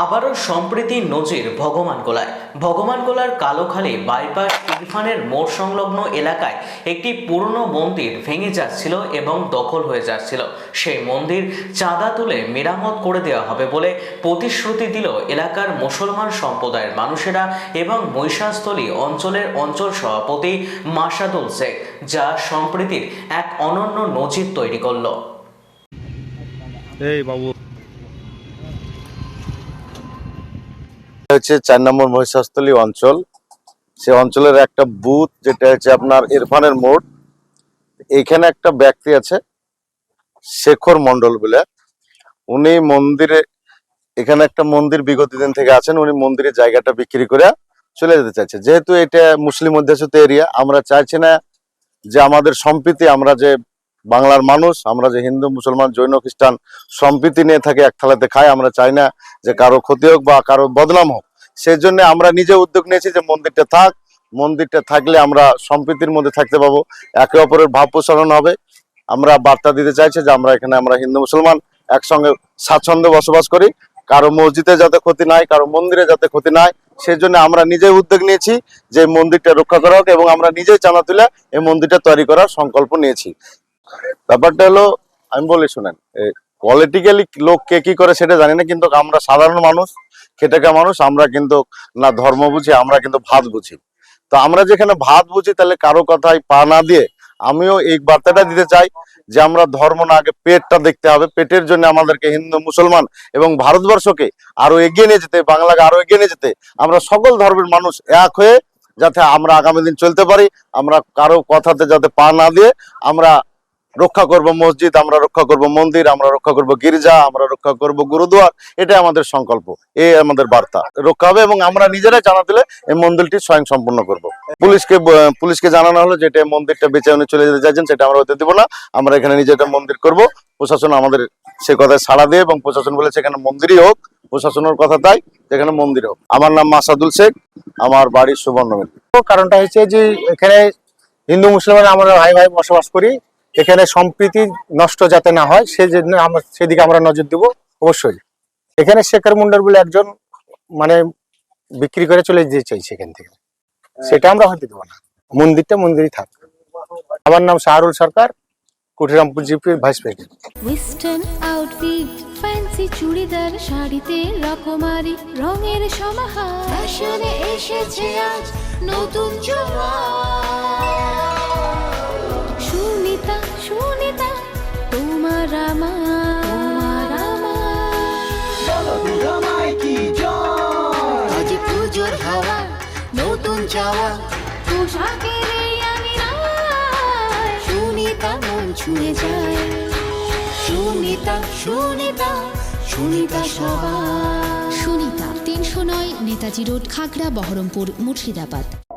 আবারও সম্প্রীতি নজির ভগবানগোলায় ভগবানগোলার কালোখালী বাইপাস ইরফানের মোড় সংলগ্ন এলাকায় একটি পুরনো মন্দির ভেঙে যাচ্ছিল এবং দখল হয়ে যাচ্ছিল। সেই মন্দির চাঁদা তুলে মেরামত করে দেওয়া হবে বলে প্রতিশ্রুতি দিল এলাকার মুসলমান সম্প্রদায়ের মানুষেরা এবং মহিষাস্থলী অঞ্চলের অঞ্চল সভাপতি মাসাদুল শেখ, যা সম্প্রীতির এক অনন্য নজির তৈরি করল। এই বাবু। হচ্ছে চার নম্বর মহিষাস্থলী অঞ্চল। সে অঞ্চলের একটা বুথ যেটা হচ্ছে আপনার ইরফানের মোড়। এখানে একটা ব্যক্তি আছে, শেখর মন্ডল বলে। উনি মন্দিরে, এখানে একটা মন্দির বিগত দিন থেকে আছেন, উনি মন্দিরের জায়গাটা বিক্রি করে চলে যেতে চাইছে। যেহেতু এটা মুসলিম অধ্যুষিত এরিয়া আমরা চাইছি না যে আমাদের সম্প্রীতি, আমরা যে বাংলার মানুষ, আমরা যে হিন্দু, মুসলমান, জৈন, খ্রিস্টান সম্প্রীতি নিয়ে থাকি, এক থালাতে খাই, আমরা চাই না যে কারও ক্ষতি হোক বা কারও বদনাম হোক। সেই জন্য আমরা নিজে উদ্যোগ নিয়েছি যে মন্দিরটা থাক, মন্দিরটা থাকলে আমরা সম্প্রীতির মধ্যে থাকতে পাবো, একে অপরের ভাব প্রসারণ হবে। আমরা বার্তা দিতে চাইছি যে আমরা এখানে আমরা হিন্দু, মুসলমান একসঙ্গে স্বাচ্ছন্দ্যে বসবাস করি। কারও মসজিদে যাতে ক্ষতি নাই, কারও মন্দিরে যাতে ক্ষতি নাই সেই জন্য আমরা নিজেই উদ্যোগ নিয়েছি যে মন্দিরটা রক্ষা করা হোক এবং আমরা নিজেই চানা তুলে এই মন্দিরটা তৈরি করার সংকল্প নিয়েছি। ব্যাপারটা হলো, আমি বলি শুনেন পলিটিক্যালি লোক কে কি করে সেটা জানি না, কিন্তু আমরা সাধারণ মানুষ, খেটে খাওয়া মানুষ, আমরা কিন্তু না ধর্ম বুঝি, আমরা কিন্তু ভাত বুঝি। তো আমরা যেখানে ভাত বুঝি, তাহলে কারও কথায় পা না দিয়ে আমিও এই বার্তাটা দিতে চাই যে আমরা ধর্ম না, আগে পেটটা দেখতে হবে। পেটের জন্য আমাদেরকে হিন্দু, মুসলমান এবং ভারতবর্ষকে আরও এগিয়ে নিয়ে যেতে, বাংলাকে আরও এগিয়ে নিয়ে যেতে, আমরা সকল ধর্মের মানুষ এক হয়ে যাতে আমরা আগামী দিন চলতে পারি, আমরা কারও কথাতে যাতে পা না দিয়ে আমরা রক্ষা করব মসজিদ, আমরা রক্ষা করব মন্দির, আমরা রক্ষা করব গির্জা, আমরা রক্ষা করব গুরুদুয়ার। এটাই আমাদের সংকল্প এই আমাদের বার্তা। রক্ষা হবে এবং আমরা নিজেরাই জানা দিলে এই মন্দিরটি স্বয়ং সম্পূর্ণ করব। পুলিশকে পুলিশকে জানানো হলো যে এটা মন্দিরটা বেঁচে উনি চলে যেতে চাইছেন, সেটা আমরা হতে দিব না। আমরা এখানে নিজেটা মন্দির করব। প্রশাসন আমাদের সে কথায় সাড়া দিয়ে এবং প্রশাসন বলে সেখানে মন্দিরই হোক। প্রশাসনের কথা তাই যেখানে মন্দির হোক। আমার নাম মাসাদুল শেখ, আমার বাড়ি সুবর্ণমিল কারণটা হচ্ছে যে এখানে হিন্দু, মুসলমান আমরা ভাই ভাই বসবাস করি। এখানে সম্প্রীতি নষ্ট যাতে না হয়, সেই জন্য আমরা সেদিকে আমরা নজর দেব, অবশ্যই। এখানে শেখর মুন্ডার বলে একজন মানে বিক্রি করে চলে যেতে চাইছে এখান থেকে। সেটা আমরা হতে দেবো না। মন্দিরটা মন্দিরই থাক। আমার নাম শাহরুল সরকার, কুঠিরামপুর জিপির ভাইস প্রেসিডেন্ট। ফ্যান্সি চুড়িদার, শাড়িতে রকমারি, রঙের সমাহার। এসেছে আজ নতুন সুনিতা মন ছুঁয়ে যায়। সুনিতা তিনশো নয় নেতাজি রোড খাগড়া বহরমপুর মুর্শিদাবাদ।